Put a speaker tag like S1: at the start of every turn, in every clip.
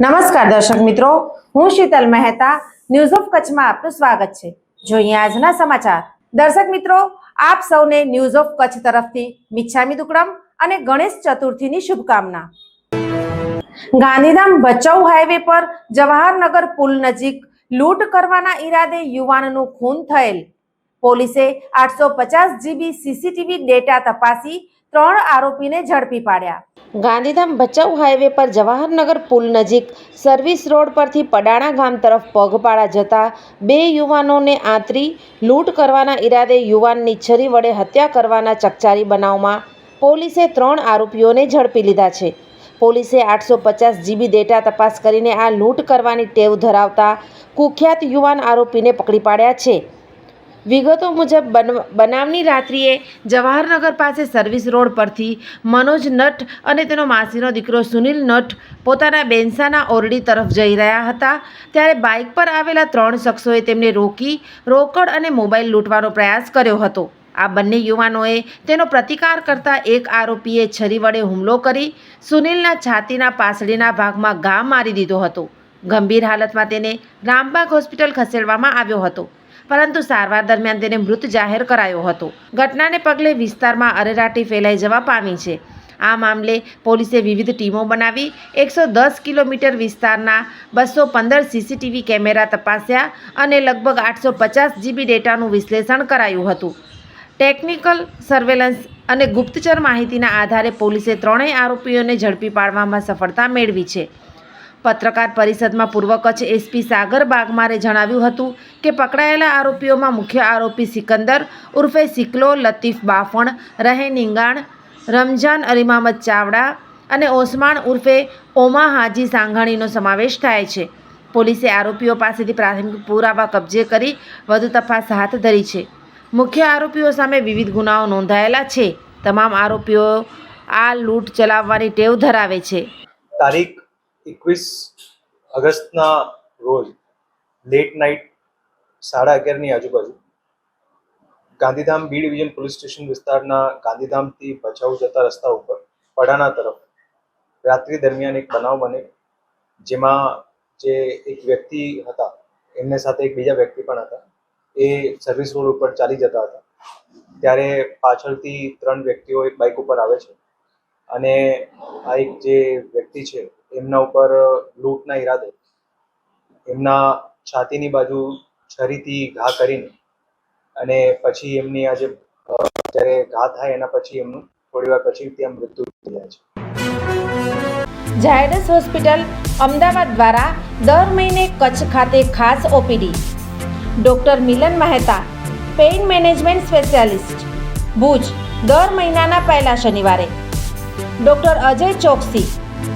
S1: નમસ્કાર દર્શક મિત્રો, હું શીતલ મહેતા ન્યૂઝ ઓફ કચ્છમાં આપનું સ્વાગત છે. જોઈએ આજના સમાચાર. દર્શક મિત્રો, આપ સૌને ન્યૂઝ ઓફ કચ્છ તરફથી મિચ્છામી દુકડમ અને ગણેશ ચતુર્થીની શુભકામના. ગાંધીધામ ભચાઉ હાઈવે પર જવાહરનગર પુલ નજીક લૂંટ કરવાના ઈરાદે યુવાનનું ખૂન થયેલ. પોલીસે આઠસો પચાસ જીબી સીસીટીવી ડેટા તપાસી ત્રણ આરોપીને ઝડપી પાડ્યા. ગાંધીધામ ભચાઉ હાઈવે પર જવાહરનગર પુલ નજીક સર્વિસ રોડ પરથી પડાણા ગામ તરફ પગપાળા જતા બે યુવાનોને આંતરી લૂંટ કરવાના ઈરાદે યુવાનની છરી વડે હત્યા કરવાના ચકચારી બનાવમાં પોલીસે ત્રણ આરોપીઓને ઝડપી લીધા છે. પોલીસે આઠસો પચાસ જીબી ડેટા તપાસ કરીને આ લૂંટ કરવાની ટેવ ધરાવતા કુખ્યાત યુવાન આરોપીને પકડી પાડ્યા છે. વિગતો મુજબ બન- બનાવની રાત્રિએ જવાહરનગર પાસે સર્વિસ રોડ પરથી મનોજ નટ અને તેનો માસીનો દીકરો સુનિલ નટ પોતાના બેન્સાના ઓરડી તરફ જઈ રહ્યા હતા. ત્યારે બાઇક પર આવેલા ત્રણ શખ્સોએ તેમને રોકી, રોકડ અને મોબાઈલ લૂંટવાનો પ્રયાસ કર્યો હતો. આ બંને યુવાનોએ તેનો પ્રતિકાર કરતા એક આરોપીએ છરી વડે હુમલો કરી સુનિલના છાતીના પાસળીના ભાગમાં ઘા મારી દીધો હતો. ગંભીર હાલતમાં તેને રામબાગ હોસ્પિટલ ખસેડવામાં આવ્યો હતો. પરંતુ સારવાર દરમિયાન તેને મૃત જાહેર કરાયો હતો. ઘટનાને પગલે વિસ્તારમાં અરેરાટી ફેલાઈ જવા પામી છે. આ મામલે પોલીસે વિવિધ ટીમો બનાવી એકસો દસ કિલોમીટર વિસ્તારના બસો પંદર સીસીટીવી કેમેરા તપાસ્યા અને લગભગ આઠસો પચાસ જીબી ડેટાનું વિશ્લેષણ કરાયું હતું. ટેકનિકલ સર્વેલન્સ અને ગુપ્તચર માહિતીના આધારે પોલીસે ત્રણેય આરોપીઓને ઝડપી પાડવામાં સફળતા મેળવી છે. પત્રકાર પરિષદમાં પૂર્વ કચ્છ એસપી સાગર બાગમારે જણાવ્યું હતું કે પકડાયેલા આરોપીઓમાં મુખ્ય આરોપી સિકંદર, ઉર્ફે સિકલો, લતીફ બાફણ રહે નિંગાણ, રમજાન અલીમામદ ચાવડા અને ઓસમાણ ઉર્ફે ઓમા હાજી સાંઘાણીનો સમાવેશ થાય છે. પોલીસે આરોપીઓ પાસેથી પ્રાથમિક પુરાવા કબજે કરી વધુ તપાસ હાથ ધરી છે. મુખ્ય આરોપીઓ સામે વિવિધ ગુનાઓ નોંધાયેલા છે. તમામ આરોપીઓ આ લૂંટ ચલાવવાની ટેવ ધરાવે છે.
S2: તારીખ એકવીસ ઓગસ્ટના રોજ લેટ નાઇટ સાડા અગિયારની આજુબાજુ Gandhidham B division police station વિસ્તારના ગાંધીધામથી ભચાઉ જતા રસ્તા ઉપર પડાણા તરફ, રાત્રિ દરમિયાન એક બનાવ બને જેમાં જે એક વ્યક્તિ હતા, એમને સાથે એક બીજા વ્યક્તિ પણ હતા, એ સર્વિસ રોડ ઉપર ચાલી જતા હતા. ત્યારે પાછળથી ત્રણ વ્યક્તિઓ એક બાઇક ઉપર આવે છે અને આ એક જે વ્યક્તિ છે એમના ઉપર લૂંટના ઈરાદે, એમના છાતીની બાજુ છરીથી ઘા કરીને અને પછી એમની આજે જ્યારે ઘા થાય એના પછી એમનું થોડી વાર પછી ત્યાં મૃત્યુ થઈ જાય છે.
S1: ઝાયડસ હોસ્પિટલ અમદાવાદ દ્વારા દર મહિને કચ્છ ખાતે ખાસ OPD. Doctor Milan Mehta, pain management specialist, Bhuj, દર મહિનાના પહેલા શનિવારે. ડૉક્ટર અજય ચોકસી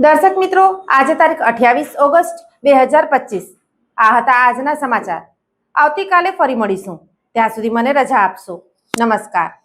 S1: દર્શક મિત્રો, આજે તારીખ અઠ્યાવીસ ઓગસ્ટ બે હજાર પચીસ. આ હતા આજના સમાચાર. આવતીકાલે ફરી મળીશું. ત્યાં સુધી મને રજા આપશો. નમસ્કાર.